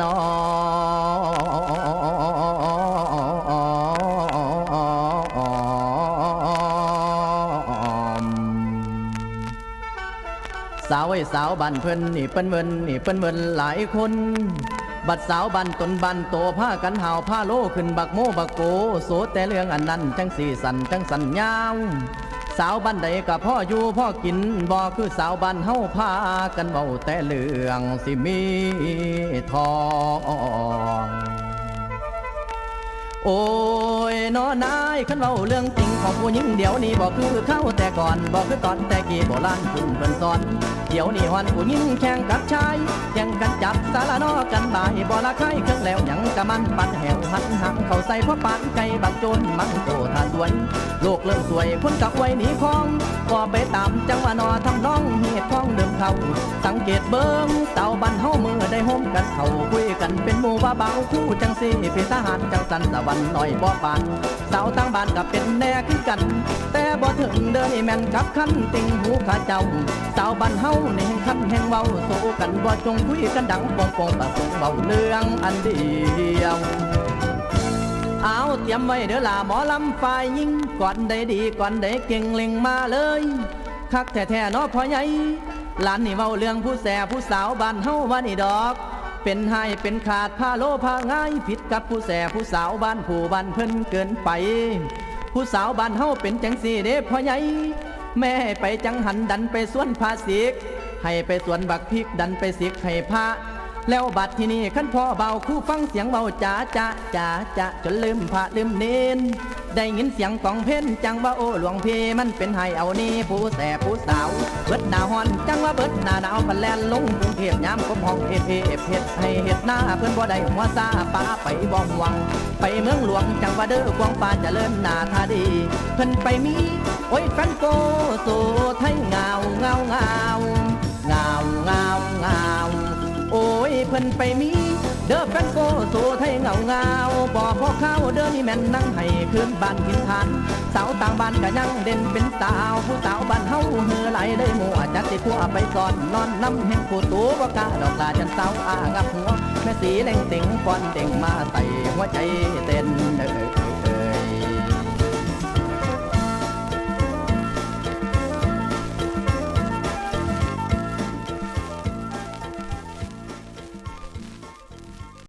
นอสาวไอ้สาวบันเพิ่นนี่เปิ้นเวินนี่เปิ้นเวินหลายคน บัดสาวบันตนบันโตผ้ากันหาวผ้าโลขึ้นบักโมบักโก โสแต่เรื่องอันนั้นจังสีสันจังสันยาว สาวบ้านใดกับพ่ออยู่พ่อกินบ่คือสาวบ้านเฮาพากันเบาแต่เรื่องสิมีทอง โอ้ยนอนายขันเว้าเรื่องจริงของผู้หญิงเดี๋ยวนี้บอกคือเข้าแต่ก่อนบอกคือตอนแต่กี้โบราณคุณเพิ่นสอน เดี๋ยวนี้ฮอนผู้หญิงแข่งกับชายแข่งกันจับสารนอกันบ่ายบ่ละใครเครื่องแล้วยังกะมันปันแหวหันหังเข้าใส่พ่อปานไก่บักโจนมังโตท่าสวยโลกเริ่มสวยคนกับไว้หนีคองก็ไปตามจังหวะนอทำน้องเหตุขอ เขา สังเกตเบิ้งเต่าบันเฮามือได้โฮมกันเขาคุยกันเป็นหมู่ว่าเบาคู่จังสีเป็นทหารจังสันสวรรค์หน่อยบ่ปานสาวตั้งบ้านกับเป็นแน่คือกัน แต่บ่ถึงเดินแม่นกับขันติงหูขาเจ้าสาวบ้านเฮานี่แห่งคันแห่งเว้าโซกันบ่จงคุยกันดังปองปองประสงเว้าเรื่องอันเดียวเอาเตรียมไว้เด้อล่ะหมอลำฝ่ายยิงก่อนได้ดีก่อนได้เก่งเล็งมาเลย คักแท้ๆเนาะพ่อใหญ่ หลานนี่เว้าเรื่องผู้แสผู้สาวบ้านเฮาว่านี่ดอก เป็นไห้เป็นขาดผ้าโลผ้าง่ายผิดกับผู้แสผู้สาวบ้านผู้บ้านเพิ่นเกินไป ผู้สาวบ้านเฮาเป็นจังสี่เด้พ่อใหญ่แม่ไปจังหันดันไปสวนภาษิกให้ไปสวนบักพริกดันไปสิกให้พระแล้วบัดที่นี่ขั้นพ่อเบาคู่ฟังเสียงเบาจ๋าจ๋าจ๋าจ๋าจนลืมพระลืมเนน ได้ยินเสียงกองเพ่นจังว่าโอ้หลวงพี่มันเป็นไห้เอานี่ผู้แสบผู้สาว เบิดหน้าฮอนจังว่าเบิดหน้าหนาวพันแลนลงกรุงเทพยามกบห้องเอฟเอฟเฮ็ดให้เฮ็ดหน้าเพื่อนบ่ได้หัวซาป้าไปบ่หวัง ไปเมืองหลวงจังว่าเด้อกวางปานจะเลิ่นหน้าท่าดี เพิ่นไปมี โอ้ยแฟนโกโซไทยเงาเงาเงาเงาเงาเงาโอ้ยเพิ่นไปมี เด้อแฟนโกสู่ไทยเงาเงาบอกพ่อเข้าเด้อนี่แม่นนั่งให้คืนบ้านกินทานสาวต่างบ้านก็ยังเด่นเป็นสาว ผู้สาวบ้านเฮาเฮือไหลได้หมู่จัดติพัวไปก่อนนอนน้ำแห่งผู้ตัวว่ากาดอกลาจันสาวอางับหัวแม่สีเล่งเต็งก้อนเด่งมาใส่หัวใจเต้น